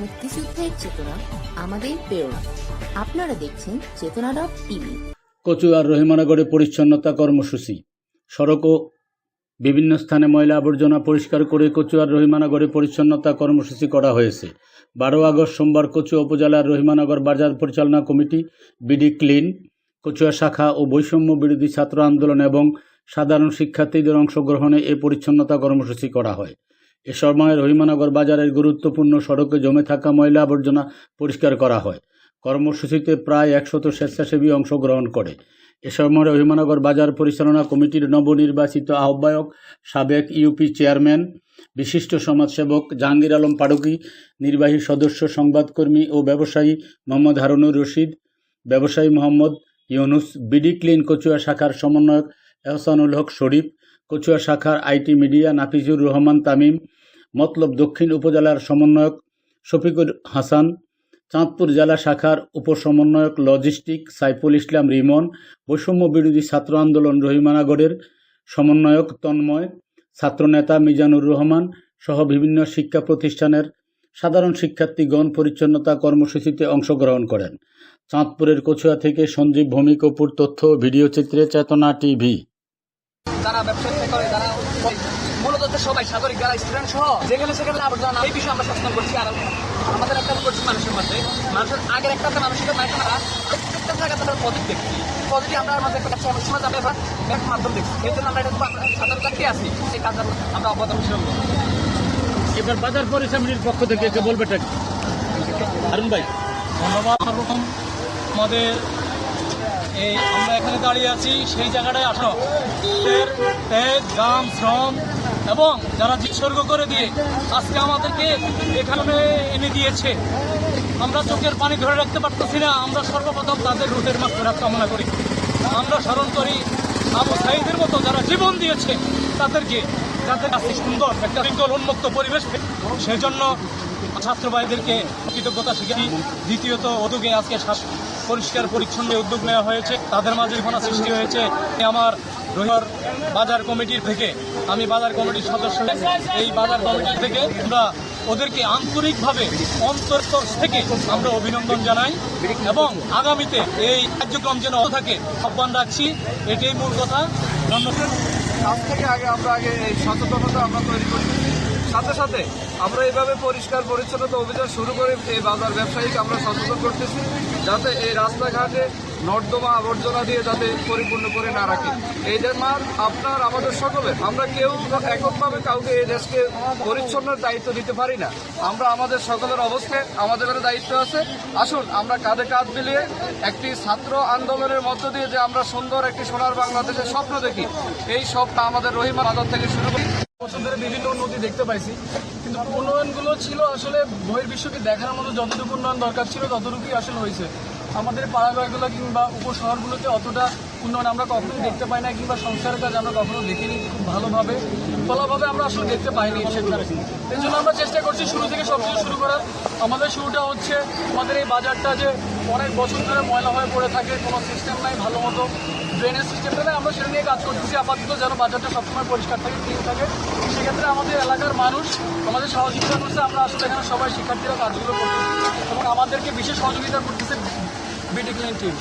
আমাদের চেতনা আমাদের প্রেরণা। আপনারা দেখছেন চেতনা ডট টিভি। কচুয়ার রহিমানগরে পরিচ্ছন্নতা কর্মসূচি। সড়ক ও বিভিন্ন স্থানে ময়লা আবর্জনা পরিষ্কার করে কচুয়ার রহিমানগরে পরিচ্ছন্নতা কর্মসূচি করা হয়েছে। বারো আগস্ট সোমবার কচুয়া উপজেলার রহিমানগর বাজার পরিচালনা কমিটি, বিডি ক্লিন, কচুয়া শাখা ও বৈষম্য বিরোধী ছাত্র আন্দোলন এবং সাধারণ শিক্ষার্থীদের অংশগ্রহণে এ পরিচ্ছন্নতা কর্মসূচি করা হয়। এ সময় রহিমানগর বাজারের গুরুত্বপূর্ণ সড়কে জমে থাকা ময়লা আবর্জনা পরিষ্কার করা হয়। কর্মসূচিতে প্রায় একশত স্বেচ্ছাসেবী অংশগ্রহণ করে। এ সময় রহিমানগর বাজার পরিচালনা কমিটির নবনির্বাচিত আহ্বায়ক, সাবেক ইউপি চেয়ারম্যান, বিশিষ্ট সমাজসেবক জাহাঙ্গীর আলম পাড়ুকি, নির্বাহী সদস্য সংবাদকর্মী ও ব্যবসায়ী মোহাম্মদ হারুনুর রশিদ, ব্যবসায়ী মোহাম্মদ ইউনুস, বিডি ক্লিন কচুয়া শাখার সমন্বয়ক এহসানুল হক শরীফ কচুয়া শাখার আইটি মিডিয়া নাফিজুর রহমান তামিম, মতলব দক্ষিণ উপজেলার সমন্বয়ক শফিকুল হাসান, চাঁদপুর জেলা শাখার উপসমন্বয়ক লজিস্টিক সাইফুল ইসলাম রিমন, বৈষম্য বিরোধী ছাত্র আন্দোলন রহিমানাগরের সমন্বয়ক তন্ময় ছাত্রনেতা মিজানুর রহমান সহ বিভিন্ন শিক্ষা প্রতিষ্ঠানের সাধারণ শিক্ষার্থীগণ পরিচ্ছন্নতা কর্মসূচিতে অংশগ্রহণ করেন। চাঁদপুরের কচুয়া থেকে সঞ্জীব ভূমিকপুর তথ্য, ভিডিও চিত্রে চেতনা টিভি। যারা ব্যবসা করে তারা মূলত হচ্ছে সবাই সাগরিক যারা স্টুডেন্ট সহ যেখানে সেখানে আবর্জনা না, এই বিষয়ে আমরা সচেতন করছি। আর আমাদের একটা করছি মানুষের মধ্যে মানুষের আগের একটা মানুষের নাই তারা প্রত্যেকটা জায়গায় তাদের পজিটিভ দেখছি পজিটিভ আমরা আমাদের একটা যাবে এবার ব্যাংক মাধ্যম দেখছি। এই জন্য আমরা এটা সাধারণ কাছে আছি। এই কাজ আমরা অবদান হিসেবে করব। এবার বাজার পরিসমিতির পক্ষ থেকে কে বলবে হারুন ভাই। ধন্যবাদ সর্বপ্রথম আমাদের এই আমরা এখানে দাঁড়িয়ে আছি, সেই জায়গাটায় আসো। ত্যাগ গাম শ্রম এবং যারা উৎসর্গ করে দিয়ে আজকে আমাদেরকে এখানে এনে দিয়েছে, আমরা চোখের পানি ধরে রাখতে পারতেছি না। আমরা সর্বপ্রথম তাদের রুটের মাত্রা কামনা করি। আমরা স্মরণ করি আবু সাইদের মতো যারা জীবন দিয়েছে তাদেরকে তাদের কাছে সুন্দর একটা বিকল উন্মুক্ত পরিবেশ সেই জন্য ছাত্র ভাইদেরকে কৃতজ্ঞতা শিখেছি দ্বিতীয়ত উদ্যোগে আজকে শ্বাস পরিষ্কার, পরিচ্ছন্ন উদ্যোগ নেওয়া হয়েছে। তাদের মাঝে ঘটনা সৃষ্টি হয়েছে। আমার রহিমার বাজার কমিটির থেকে। আমি বাজার কমিটির সদস্য। এই বাজার কমিটির থেকে আমরা ওদেরকে আন্তরিকভাবে অন্তরস্তর থেকে আমরা অভিনন্দন জানাই এবং আগামীতে এই কার্যক্রম যেন থাকে, আহ্বান রাখছি। এটাই মূল কথা। ধন্যবাদ। আজ থেকে আগে আমরা আগে এই সচেতনতা আমরা তৈরি করতেছি সাথে সাথে আমরা এইভাবে পরিষ্কার পরিচ্ছন্নতা অভিযান শুরু করে এই বাজার ব্যবসায়ীকে আমরা সচেতন করতেছি, যাতে এই রাস্তাঘাটে নর্দমা আবর্জনা দিয়ে যাতে পরিপূর্ণ করে না রাখে। এই মার আপনার, আমাদের সকলের, আমরা কেউ এককভাবে কাউকে এই দেশকে পরিচ্ছন্নের দায়িত্ব দিতে পারি না। আমরা আমাদের সকলের অবস্থায় আমাদের দায়িত্ব আছে। আসুন, আমরা কাঁধে কাঁধ মিলিয়ে একটি ছাত্র আন্দোলনের মধ্য দিয়ে যে আমরা সুন্দর একটি সোনার বাংলাদেশের স্বপ্ন দেখি, এই স্বপ্ন আমাদের রহিমা বাজার থেকে শুরু করি। বছর ধরে বিভিন্ন উন্নতি দেখতে পাইছি। কিন্তু উন্নয়নগুলো ছিল আসলে বহির্বিশ্বকে দেখার মতো যতটুকু উন্নয়ন দরকার ছিল, ততটুকুই আসলে হয়েছে। আমাদের পাড়াগাঁগুলো কিংবা উপশহরগুলোতে অতটা উন্নয়ন আমরা কখনোই দেখতে পাই না কিংবা সংস্কারের কাজ আমরা কখনো দেখিনি খুব ভালোভাবে। ভালোভাবে আমরা আসলে দেখতে পাইনি এই জন্য আমরা চেষ্টা করছি শুরু থেকে সব কিছু শুরু করার। আমাদের শুরুটা হচ্ছে আমাদের এই বাজারটা যে অনেক বছর ধরে ময়লা হয়ে পড়ে থাকে, কোনো সিস্টেম নাই ভালো মতো। ড্রেনেজ সিস্টেমটা আমরা সেটা নিয়ে কাজ করতেছি। আপাতত যেন বাজারটা সবসময় পরিষ্কার থাকে ক্লিন থাকে। সেক্ষেত্রে আমাদের এলাকার মানুষ, আমাদের সহযোগিতা করছে। আমরা আসলে এখানে সবাই শিক্ষার্থীরা কাজগুলো করতেছি এবং আমাদেরকে বিশেষ সহযোগিতা করতেছে বিডি ক্লিন টিম